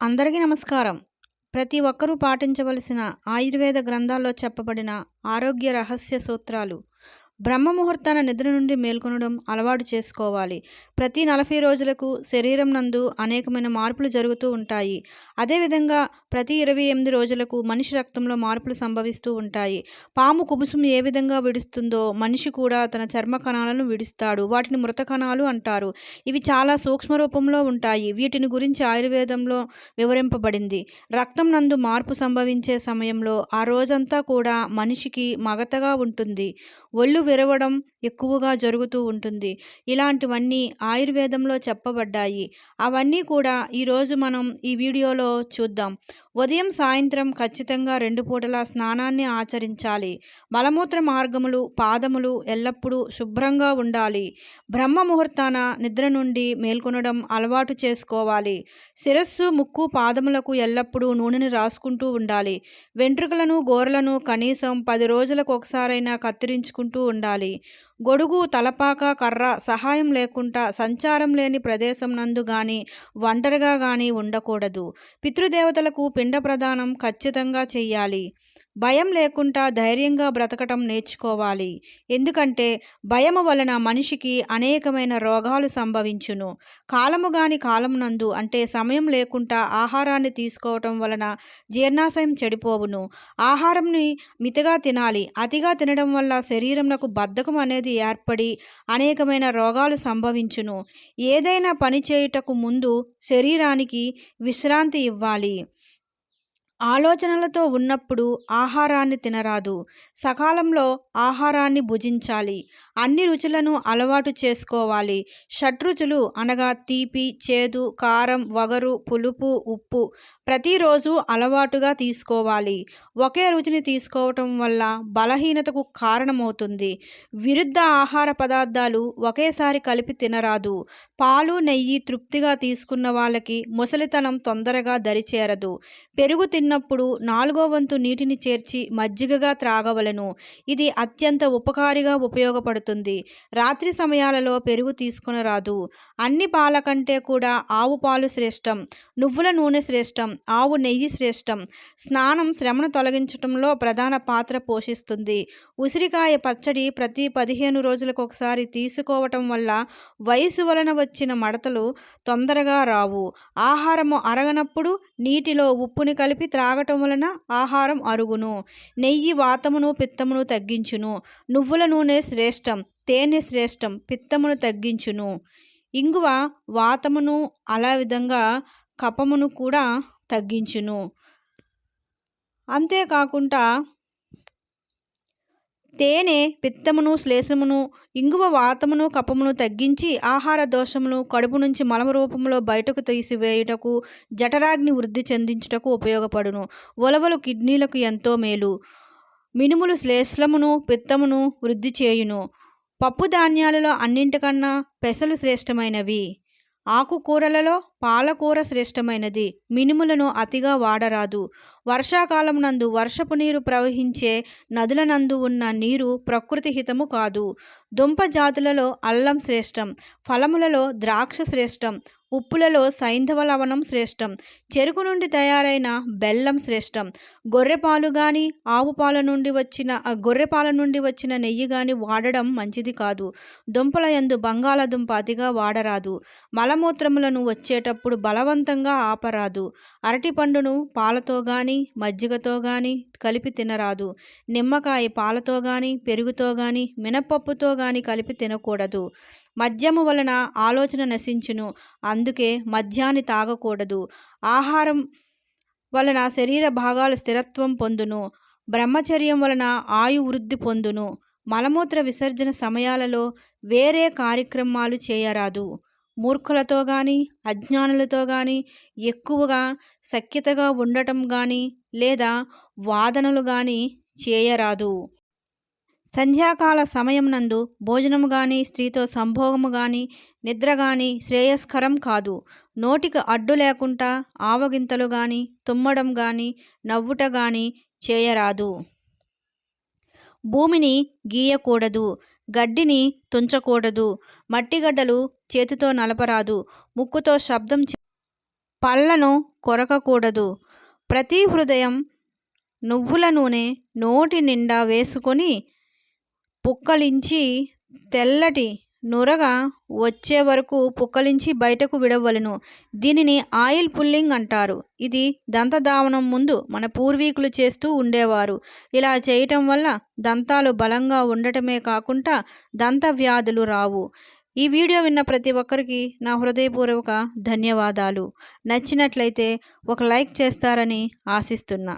అందరికీ నమస్కారం. ప్రతి ఒక్కరూ పాటించవలసిన ఆయుర్వేద గ్రంథాల్లో చెప్పబడిన ఆరోగ్య రహస్య సూత్రాలు బ్రహ్మముహూర్తాన నిద్ర నుండి మేల్కొనడం అలవాటు చేసుకోవాలి. ప్రతి నలభై రోజులకు శరీరం నందు అనేకమైన మార్పులు జరుగుతూ ఉంటాయి. అదేవిధంగా ప్రతి ఇరవై ఎనిమిది రోజులకు మనిషి రక్తంలో మార్పులు సంభవిస్తూ ఉంటాయి. పాము కుబుసం ఏ విధంగా విడుస్తుందో మనిషి కూడా తన చర్మ కణాలను విడుస్తాడు. వాటిని మృత కణాలు అంటారు. ఇవి చాలా సూక్ష్మ రూపంలో ఉంటాయి. వీటిని గురించి ఆయుర్వేదంలో వివరింపబడింది. రక్తం నందు మార్పు సంభవించే సమయంలో ఆ రోజంతా కూడా మనిషికి మగతగా ఉంటుంది. ఒళ్ళు విరవడం ఎక్కువగా జరుగుతూ ఉంటుంది. ఇలాంటివన్నీ ఆయుర్వేదంలో చెప్పబడ్డాయి. అవన్నీ కూడా ఈరోజు మనం ఈ వీడియోలో చూద్దాం. ఉదయం సాయంత్రం ఖచ్చితంగా రెండు పూటల స్నానాన్ని ఆచరించాలి. మలమూత్ర మార్గములు పాదములు ఎల్లప్పుడూ శుభ్రంగా ఉండాలి. బ్రహ్మ ముహూర్తాన నిద్ర నుండి మేల్కొనడం అలవాటు చేసుకోవాలి. శిరస్సు ముక్కు పాదములకు ఎల్లప్పుడూ నూనెని రాసుకుంటూ ఉండాలి. వెంట్రుకలను గోరలను కనీసం పది రోజులకు ఒకసారైనా కత్తిరించుకుంటూ ఉండాలి. గొడుగు తలపాక కర్ర సహాయం లేకుండా సంచారం లేని ప్రదేశం నందు గాని ఒంటరిగా గాని ఉండకూడదు. పితృదేవతలకు పిండ ప్రదానం ఖచ్చితంగా చెయ్యాలి. భయం లేకుండా ధైర్యంగా బ్రతకటం నేర్చుకోవాలి. ఎందుకంటే భయం వలన మనిషికి అనేకమైన రోగాలు సంభవించును. కాలము కాలం కాలమునందు అంటే సమయం లేకుండా ఆహారాన్ని తీసుకోవటం వలన జీర్ణాశయం చెడిపోవును. ఆహారంని మితగా తినాలి. అతిగా తినడం వల్ల శరీరంకు బద్ధకం అనేది ఏర్పడి అనేకమైన రోగాలు సంభవించును. ఏదైనా పని చేయుటకు ముందు శరీరానికి విశ్రాంతి ఇవ్వాలి. ఆలోచనలతో ఉన్నప్పుడు ఆహారాన్ని తినరాదు. సకాలంలో ఆహారాన్ని భుజించాలి. అన్ని రుచులను అలవాటు చేసుకోవాలి. షడ్రుచులు అనగా తీపి చేదు కారం వగరు పులుపు ఉప్పు ప్రతిరోజు అలవాటుగా తీసుకోవాలి. ఒకే రుచిని తీసుకోవటం వల్ల బలహీనతకు కారణమవుతుంది. విరుద్ధ ఆహార పదార్థాలు ఒకేసారి కలిపి తినరాదు. పాలు నెయ్యి తృప్తిగా తీసుకున్న వాళ్ళకి ముసలితనం తొందరగా దరిచేరదు. పెరుగు తిన్నప్పుడు నాలుగో వంతు నీటిని చేర్చి మజ్జిగగా త్రాగవలను. ఇది అత్యంత ఉపకారిగా ఉపయోగపడుతుంది. రాత్రి సమయాలలో పెరుగు తీసుకునరాదు. అన్ని పాల కంటే కూడా ఆవు పాలు శ్రేష్టం. నువ్వుల నూనె శ్రేష్టం. ఆవు నెయ్యి శ్రేష్టం. స్నానం శ్రమను తొలగించడంలో ప్రధాన పాత్ర పోషిస్తుంది. ఉసిరికాయ పచ్చడి ప్రతి పదిహేను రోజులకు ఒకసారి తీసుకోవటం వల్ల వయసు వలన వచ్చిన మడతలు తొందరగా రావు. ఆహారము అరగనప్పుడు నీటిలో ఉప్పుని కలిపి త్రాగటం వలన ఆహారం అరుగును. నెయ్యి వాతమును పిత్తమును తగ్గించును. నువ్వుల నూనె శ్రేష్టం తేనె శ్రేష్టం పిత్తమును తగ్గించును. ఇంగువ వాతమును అలా విధంగా కపమును కూడా తగ్గించును. అంతేకాకుండా తేనె పిత్తమును శ్లేషమును ఇంగువ వాతమును కపమును తగ్గించి ఆహార దోషమును కడుపు నుంచి మలమ రూపంలో బయటకు తీసివేయుటకు జఠరాగ్ని వృద్ధి చెందించుటకు ఉపయోగపడును. ఉలవలు కిడ్నీలకు ఎంతో మేలు. మినుములు శ్లేష్లమును పిత్తమును వృద్ధి చేయును. పప్పు ధాన్యాలలో అన్నింటికన్నా పెసలు శ్రేష్టమైనవి. ఆకుకూరలలో పాలకూర శ్రేష్టమైనది. మినుములను అతిగా వాడరాదు. వర్షాకాలం నందు వర్షపు నీరు ప్రవహించే నదుల నందు ఉన్న నీరు ప్రకృతి హితము కాదు. దుంప జాతులలో అల్లం శ్రేష్టం. ఫలములలో ద్రాక్ష శ్రేష్టం. ఉప్పులలో సైంధవ లవణం శ్రేష్టం. చెరుకు నుండి తయారైన బెల్లం శ్రేష్టం. గొర్రెపాలు కానీ ఆవు పాల నుండి వచ్చిన గొర్రెపాల నుండి వచ్చిన నెయ్యి కానీ వాడడం మంచిది కాదు. దుంపల ఎందు బంగాళదుంప అతిగా వాడరాదు. మలమూత్రములను వచ్చేటప్పుడు బలవంతంగా ఆపరాదు. అరటిపండును పాలతో కానీ మజ్జిగతో కానీ కలిపి తినరాదు. నిమ్మకాయ పాలతో కానీ పెరుగుతో కానీ మినపప్పుతో కానీ కలిపి తినకూడదు. మద్యము వలన ఆలోచన నశించును. అందుకే మద్యాన్ని తాగకూడదు. ఆహారం వలన శరీర భాగాలు స్థిరత్వం పొందును. బ్రహ్మచర్యం వలన ఆయు వృద్ధి పొందును. మలమూత్ర విసర్జన సమయాలలో వేరే కార్యక్రమాలు చేయరాదు. మూర్ఖులతో కానీ అజ్ఞానులతో కానీ ఎక్కువగా సఖ్యతగా ఉండటం కానీ లేదా వాదనలు కానీ చేయరాదు. సంధ్యాకాల సమయం నందు భోజనము గాని స్త్రీతో సంభోగము గాని నిద్ర గాని శ్రేయస్కరం కాదు. నోటికి అడ్డు లేకుండా ఆవగింతలు గాని తుమ్మడం గాని నవ్వుట గాని చేయరాదు. భూమిని గీయకూడదు గడ్డిని తుంచకూడదు మట్టిగడ్డలు చేతితో నలపరాదు ముక్కుతో శబ్దం పళ్ళను కొరకకూడదు. ప్రతి హృదయం నువ్వుల నూనె నోటి నిండా వేసుకొని పుక్కలించి తెల్లటి నురగ వచ్చే వరకు పుక్కలించి బయటకు విడవలను. దీనిని ఆయిల్ పుల్లింగ్ అంటారు. ఇది దంతధావనం ముందు మన పూర్వీకులు చేస్తూ ఉండేవారు. ఇలా చేయటం వల్ల దంతాలు బలంగా ఉండటమే కాకుండా దంత వ్యాధులు రావు. ఈ వీడియో విన్న ప్రతి ఒక్కరికి నా హృదయపూర్వక ధన్యవాదాలు. నచ్చినట్లయితే ఒక లైక్ చేస్తారని ఆశిస్తున్నా.